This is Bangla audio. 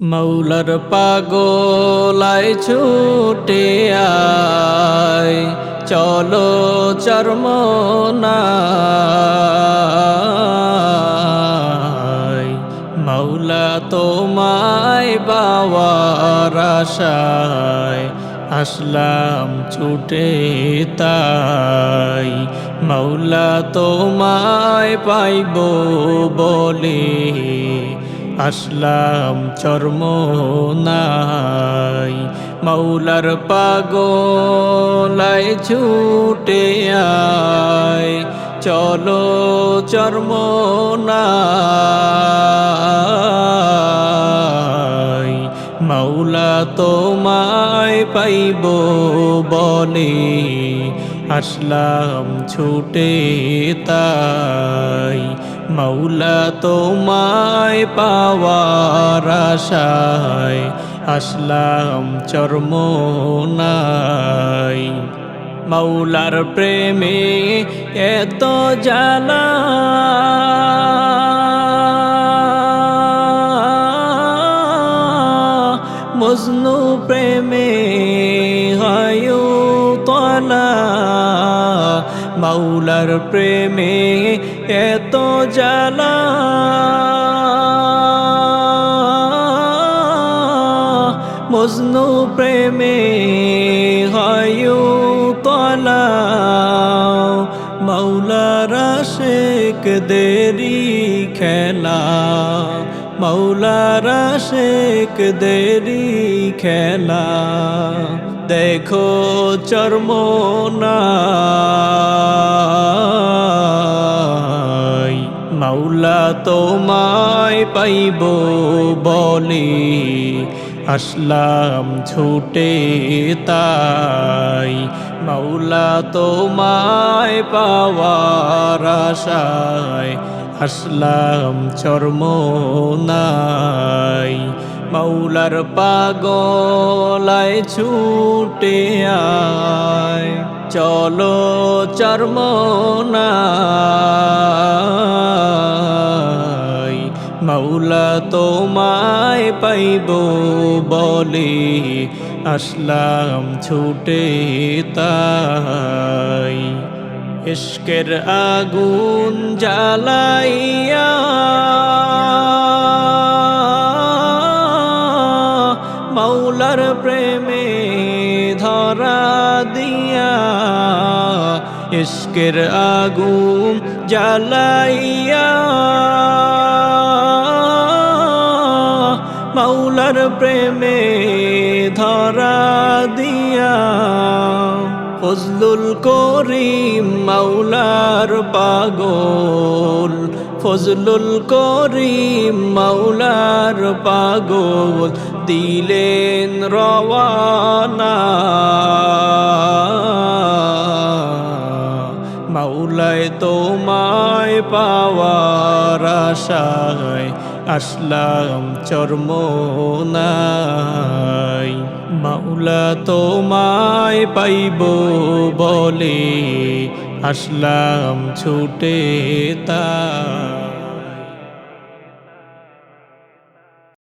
মৌলার পাগলায় ছুটে আয়। চলো চর্ম মৌলা তোমায় বাবার আশায়, আসলাম ছুটে তাই। মৌলা তোমায় পাইব বলে আসলাম চর্ম নাই। মৌলার পাগলাই ছুটে আয়। চলো চর্ম নাই। মৌলা তোমায় পাইব বলে আসলাম ছুটে তাই। মৌলা তোমায় পাওয়ার আশায় আসলাম চর্ম নাই মৌলার প্রেমে এত জ্বালা। মজনু প্রেমে হয় তলা। মৌলার প্রেমে এত জ্বালা। মজনু প্রেমে হয় তলা মৌলার শেখ দেরি খেলা। মৌলার শেখ দেরি খেলা। দেখো চর্ম তোমায় পাইব বলে আসলাম ছুটে তাই। মৌলা তোমায় পাওয়ার আশায় আসলাম চর্ম নাই মৌলার পাগলায় ছুটে আয়। চলো চর্ম নাই মৌলা তোমায় পাইব বলে আসলাম ছুটে তাই। ইশকের আগুন জ্বালাইয়া মৌলার প্রেমে ধরা দিয়া ইশকের আগুন জ্বালাইয়া মৌলার প্রেমে ধরা দিয়া, ফজলুল করিম মাওলার পাগল, ফজলুল করিম মাওলার পাগল, দিলেন রওয়ানা। মাওলায় তোমায় পাওয়ার আশায় আসলাম চর্ম নাই মাওলা তোমায় পাইব বলে আসলাম ছুটে তা